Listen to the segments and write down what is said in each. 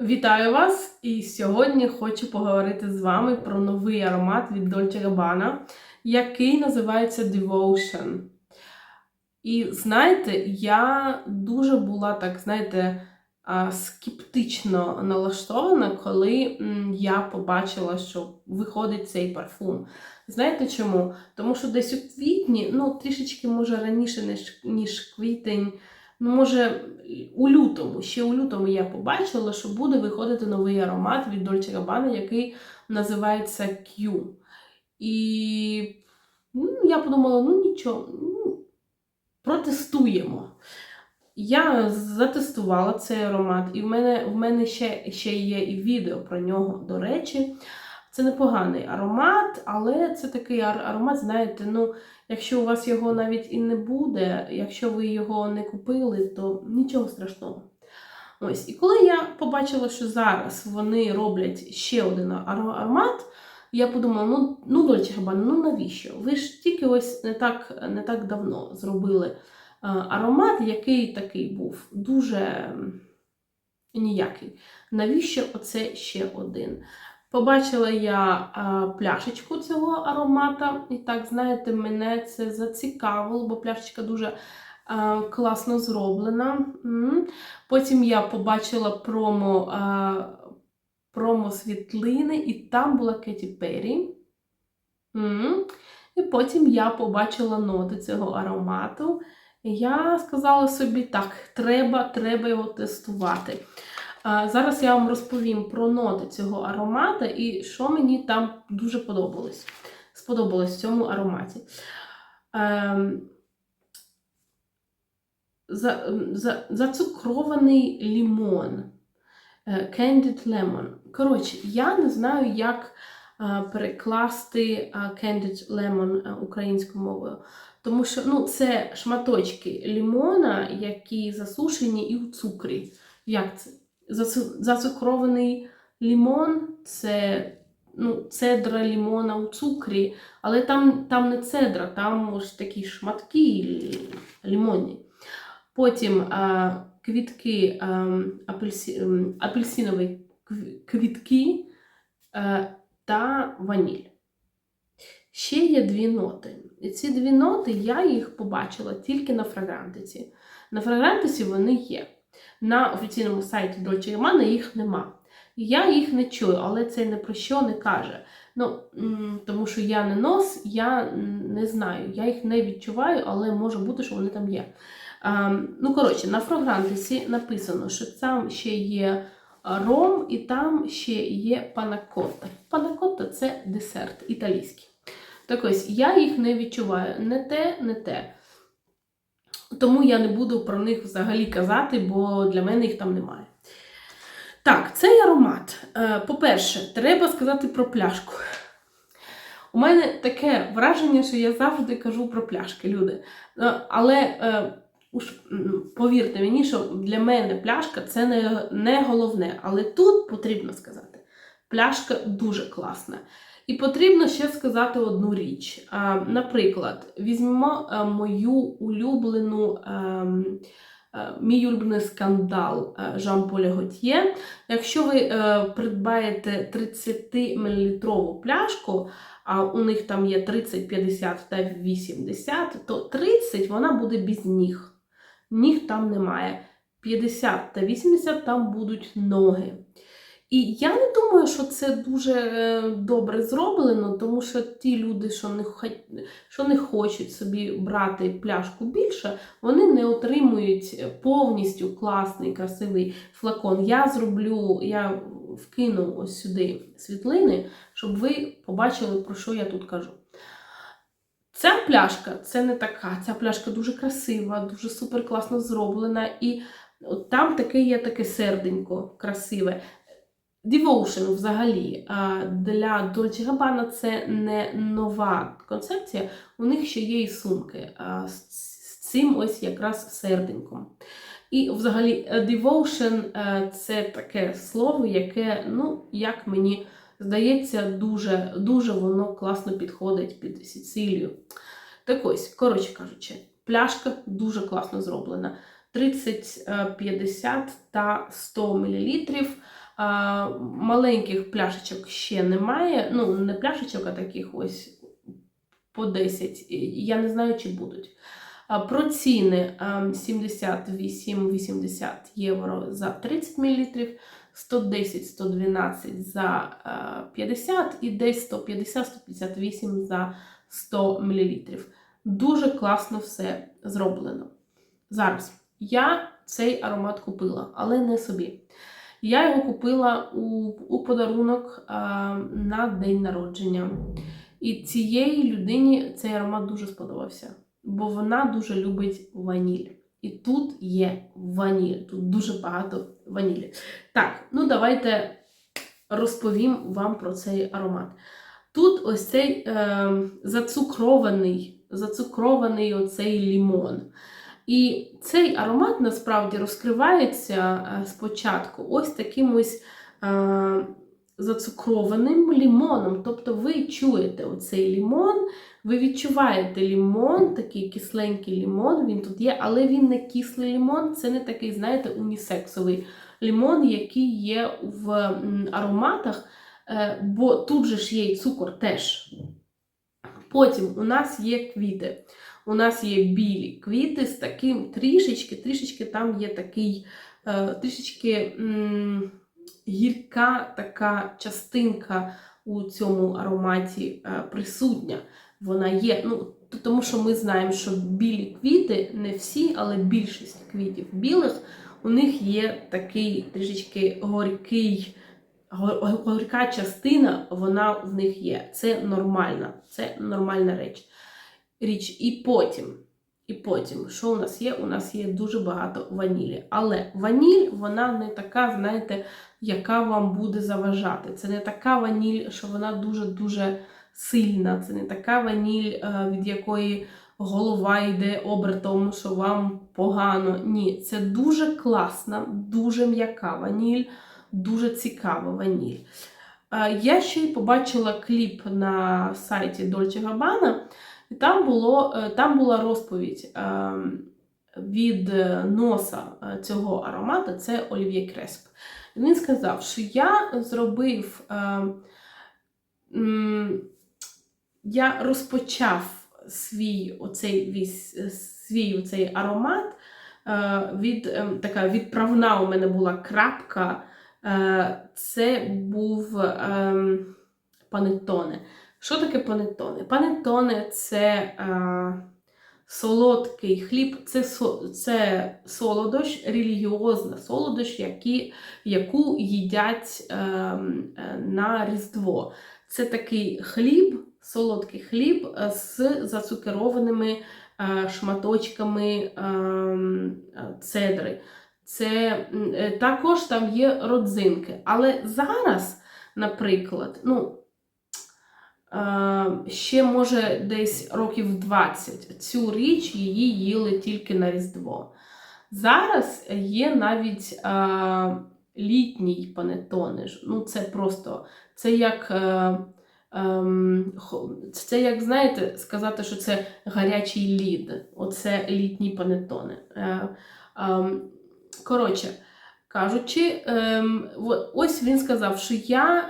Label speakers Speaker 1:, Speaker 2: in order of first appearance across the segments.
Speaker 1: Вітаю вас! І сьогодні хочу поговорити з вами про новий аромат від Dolce Gabbana, який називається Devotion. І знаєте, я дуже була так, знаєте, скептично налаштована, коли я побачила, що виходить цей парфум. Знаєте чому? Тому що десь у квітні, ну трішечки може раніше, ніж, квітень. Ну, може, у лютому, ще у лютому я побачила, що буде виходити новий аромат від Dolce Gabbana, який називається Q. І ну, я подумала, ну нічого, ну, протестуємо. Я затестувала цей аромат, і в мене, в мене ще, ще є і відео про нього, до речі. Це непоганий аромат, але це такий аромат, знаєте, ну, якщо у вас його навіть і не буде, якщо ви його не купили, то нічого страшного. Ось, і коли я побачила, що зараз вони роблять ще один аромат, я подумала, ну, ну Dolce Gabbana, ну навіщо? Ви ж тільки ось не так, не так давно зробили е, аромат, який такий був дуже ніякий. Навіщо оце ще один? Побачила я а, пляшечку цього аромата, і так, знаєте, мене це зацікавило, бо пляшечка дуже а, класно зроблена. М. Потім я побачила промо, а, промо світлини, і там була Кеті Перрі. М. І потім я побачила ноти цього аромату. І я сказала собі, так, треба, треба його тестувати. Зараз я вам розповім про ноти цього аромата і що мені там дуже подобалось. Сподобалось в цьому ароматі. Ем, за, за, зацукрований лімон. Е, Candied lemon. Коротше, я не знаю, як е, перекласти е, Candied lemon українською мовою. Тому що ну, це шматочки лімона, які засушені і у цукрі. Як це? Зацу- Зацукрований лімон це ну, цедра лімона у цукрі, але там, там не цедра, там ось такі шматки лі- лімонні. Потім а, квітки а, апельсі, апельсинові квітки а, та ваніль. Ще є дві ноти. І ці дві ноти я їх побачила тільки на фрагрантиці. На фрагрантиці вони є. На офіційному сайті Dolce Gabbana їх нема. Я їх не чую, але це не про що не каже. Ну, тому що я не нос, я не знаю, я їх не відчуваю, але може бути, що вони там є. Ем, ну, коротше, на фрагрантиці написано, що там ще є ром і там ще є панакотта. Панакотта це десерт італійський. Так ось, я їх не відчуваю. Не те, не те. Тому я не буду про них взагалі казати, бо для мене їх там немає. Так, цей аромат. Е, По-перше, треба сказати про пляшку. У мене таке враження, що я завжди кажу про пляшки, люди. Е, Але е, повірте мені, що для мене пляшка це не головне. Але тут потрібно сказати, пляшка дуже класна. І потрібно ще сказати одну річ. Наприклад, візьмемо е, мою улюблену, е, мій улюблений скандал е, Жан-Поля Готьє. Якщо ви е, придбаєте 30-мл пляшку, а у них там є 30, 50 та 80, то 30 вона буде без ніг. Ніг там немає. 50 та 80 там будуть ноги. І я не думаю, що це дуже е, добре зроблено, тому що ті люди, що не, що не хочуть собі брати пляшку більше, вони не отримують повністю класний, красивий флакон. Я зроблю, я вкину ось сюди світлини, щоб ви побачили, про що я тут кажу. Ця пляшка це не така. Ця пляшка дуже красива, дуже супер класно зроблена. І от там таке є таке серденько красиве. Devotion взагалі для Dolce Gabbana це не нова концепція. У них ще є і сумки з цим ось якраз серденьком. І взагалі е, devotion е, це таке слово, яке, ну, як мені здається, дуже, дуже воно класно підходить під Сицилію. Так ось, коротше кажучи, пляшка дуже класно зроблена. 30, е, 50 та 100 мл. А, маленьких пляшечок ще немає. Ну, не пляшечок, а таких ось по 10. Я не знаю, чи будуть. Про ціни а, 78-80 євро за 30 мл, 110-112 за а, 50 і десь 150-158 за 100 мл. Дуже класно все зроблено. Зараз я цей аромат купила, але не собі. Я його купила у, у подарунок а, на день народження. І цієї людині цей аромат дуже сподобався, бо вона дуже любить ваніль. І тут є ваніль, тут дуже багато ванілі. Так, ну давайте розповім вам про цей аромат. Тут ось цей е, зацукрований, зацукрований оцей лімон. І цей аромат насправді розкривається е, спочатку ось таким ось е, зацукрованим лімоном. Тобто ви чуєте оцей лімон, ви відчуваєте лімон, такий кисленький лімон, він тут є, але він не кислий лімон, це не такий, знаєте, унісексовий лімон, який є в ароматах, е, бо тут же ж є і цукор теж. Потім у нас є квіти. У нас є білі квіти з таким трішечки, трішечки там є такий, е, трішечки гірка така частинка у цьому ароматі е, присутня. Вона є. Ну, тому що ми знаємо, що білі квіти, не всі, але більшість квітів білих, у них є такий трішечки горький, гор- горька частина, вона в них є. Це нормальна, це нормальна реч. Річ. І потім, і потім, що у нас є? У нас є дуже багато ванілі. Але ваніль, вона не така, знаєте, яка вам буде заважати. Це не така ваніль, що вона дуже-дуже сильна. Це не така ваніль, е, від якої голова йде обертом, що вам погано. Ні, це дуже класна, дуже м'яка ваніль, дуже цікава ваніль. Е, Я ще й побачила кліп на сайті Dolce Gabbana, там, було, е, там була розповідь е, від носа е, цього аромату, це Олів'є Кресп. Він сказав, що я зробив, я розпочав свій оцей, свій оцей аромат. Від, така відправна у мене була крапка. Це був е, панеттоне. Що таке панеттоне? Панеттоне це е, солодкий хліб, це, це солодощ, релігіозна солодощ, які, яку їдять е, е, на Різдво. Це такий хліб, солодкий хліб е, з зацукерованими е, шматочками е, е, цедри. Це е, також там є родзинки. Але зараз, наприклад, ну, ще може десь років 20 цю річ її їли тільки на Різдво. Зараз є навіть е, літній панеттоне. ж. Ну, це просто це як. Е, ем, це як, знаєте, сказати, що це гарячий лід. Оце літні панеттони. Е, ем, коротше кажучи, ем, ось він сказав, що я,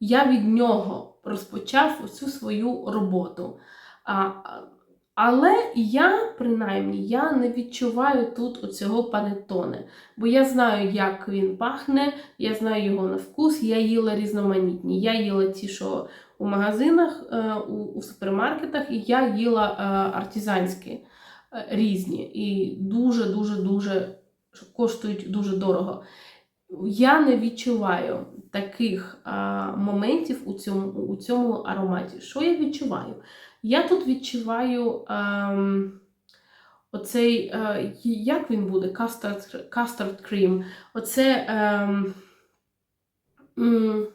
Speaker 1: я від нього розпочав цю свою роботу. А, але я, принаймні, я не відчуваю тут оцього панеттоне, бо я знаю, як він пахне, я знаю його на вкус, я їла різноманітні. Я їла ті, що у магазинах, е, у, у супермаркетах, і я їла е, артизанські е, різні. І дуже-дуже-дуже коштують дуже дорого. Я не відчуваю таких а, моментів у цьому, у цьому ароматі. Що я відчуваю? Я тут відчуваю ем, оцей, е, як він буде? Custard, custard cream. Оце ем, м,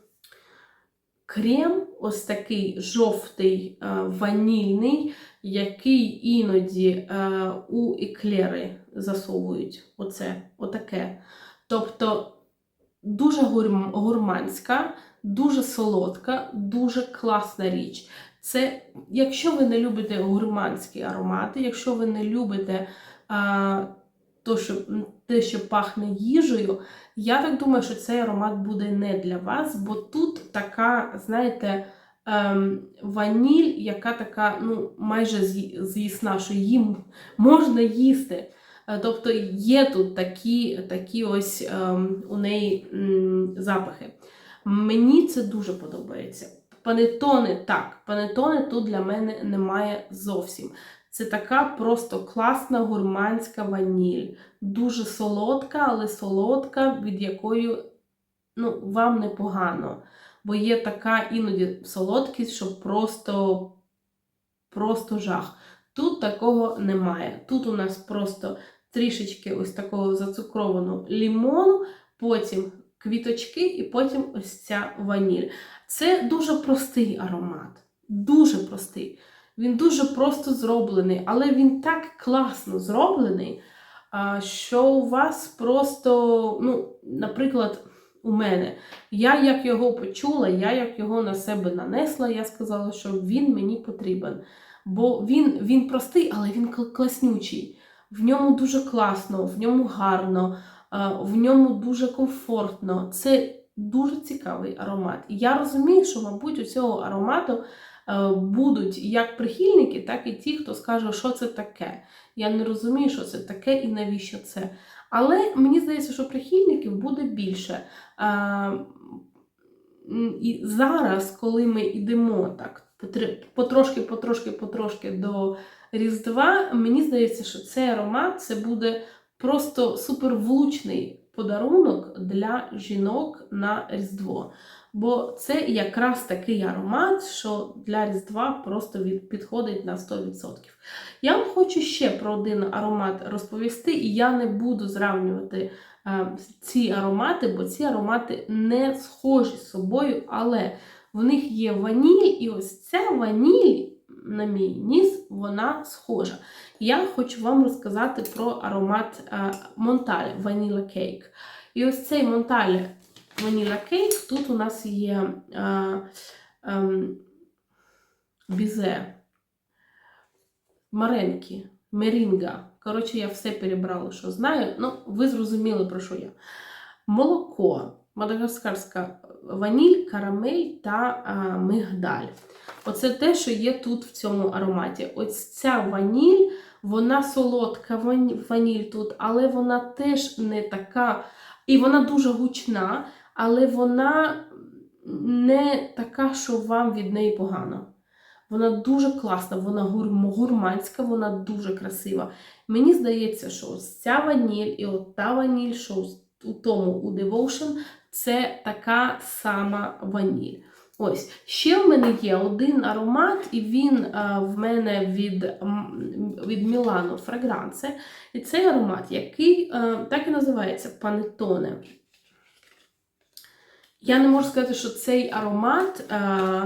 Speaker 1: крем, ось такий жовтий, е, ванільний, який іноді е, у еклери засовують. Оце, отаке. Тобто дуже гурманська, дуже солодка, дуже класна річ. Це, якщо ви не любите гурманські аромати, якщо ви не любите а, то, що, те, що пахне їжею, я так думаю, що цей аромат буде не для вас, бо тут така, знаєте, ем, ваніль, яка така ну, майже з'ї- з'їсна, що їм можна їсти. Е, Тобто є тут такі, такі ось ем, у неї запахи. Мені це дуже подобається. Панетони так, панетони тут для мене немає зовсім. Це така просто класна гурманська ваніль. Дуже солодка, але солодка, від якої ну, вам непогано. Бо є така іноді солодкість, що просто, просто жах. Тут такого немає. Тут у нас просто трішечки ось такого зацукрованого лімону, потім квіточки і потім ось ця ваніль. Це дуже простий аромат. Дуже простий. Він дуже просто зроблений, але він так класно зроблений, що у вас просто, ну, наприклад, у мене. Я як його почула, я як його на себе нанесла, я сказала, що він мені потрібен. Бо він, він простий, але він класнючий. В ньому дуже класно, в ньому гарно, в ньому дуже комфортно. Це дуже цікавий аромат. І я розумію, що, мабуть, у цього аромату е, будуть як прихильники, так і ті, хто скаже, що це таке. Я не розумію, що це таке і навіщо це. Але мені здається, що прихильників буде більше. І зараз, коли ми йдемо так потрошки, потрошки, потрошки до Різдва, мені здається, що цей аромат це буде просто супервлучний подарунок для жінок на Різдво. Бо це якраз такий аромат, що для Різдва просто підходить на 100%. Я вам хочу ще про один аромат розповісти, і я не буду зравнювати е, ці аромати, бо ці аромати не схожі з собою, але в них є ваніль, і ось ця ваніль, на мій ніс, вона схожа. Я хочу вам розказати про аромат Монталь Vanilla Cake. І ось цей Монталь Vanilla Cake, тут у нас є е, ем, бізе, маренкі, мерінга. Коротше, я все перебрала, що знаю. Ну, ви зрозуміли, про що я. Молоко, мадагаскарська ваніль, карамель та а, мигдаль. Оце те, що є тут в цьому ароматі. Ось ця ваніль, вона солодка ваніль тут, але вона теж не така. І вона дуже гучна, але вона не така, що вам від неї погано. Вона дуже класна, вона гурм- гурманська, вона дуже красива. Мені здається, що ось ця ваніль і от та ваніль, що у тому у Devotion, це така сама ваніль. Ось ще в мене є один аромат, і він а, в мене від, від Milano Fragrance. І цей аромат, який а, так і називається Панетоне. Я не можу сказати, що цей аромат. А,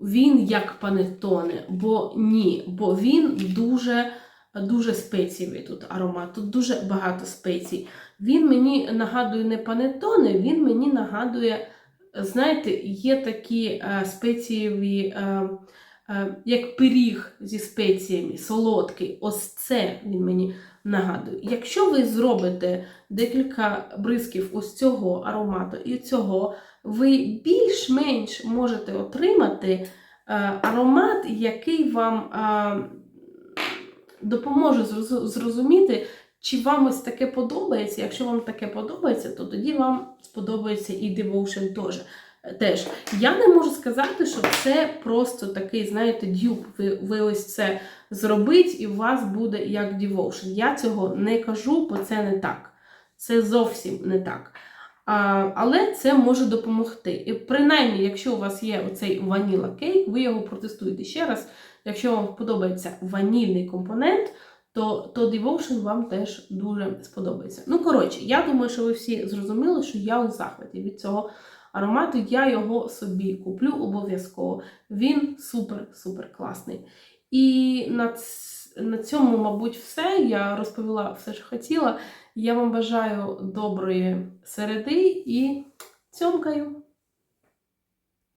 Speaker 1: він як панетоне, бо ні, бо він дуже, дуже спецієвий тут аромат, тут дуже багато спецій. Він мені нагадує не панетоне, він мені нагадує, знаєте, є такі е, спецієві, е, е, як пиріг зі спеціями, солодкий. Ось це він мені нагадує. Якщо ви зробите декілька бризків ось цього аромату і цього, ви більш-менш можете отримати аромат, який вам допоможе зрозуміти, чи вам ось таке подобається. Якщо вам таке подобається, то тоді вам сподобається і Devotion теж. Теж я не можу сказати, що це просто такий, знаєте, дюб. Ви, ви ось це зробить, і у вас буде як Devotion. Я цього не кажу, бо це не так. Це зовсім не так. Але це може допомогти. І принаймні, якщо у вас є оцей ваніла кейк, ви його протестуєте ще раз. Якщо вам подобається ванільний компонент, то, то Devotion вам теж дуже сподобається. Ну, коротше, я думаю, що ви всі зрозуміли, що я у захваті від цього аромату. Я його собі куплю обов'язково. Він супер-супер класний. І на, ц- на цьому, мабуть, все. Я розповіла все, що хотіла. Я вам бажаю доброї середи і цьомкаю!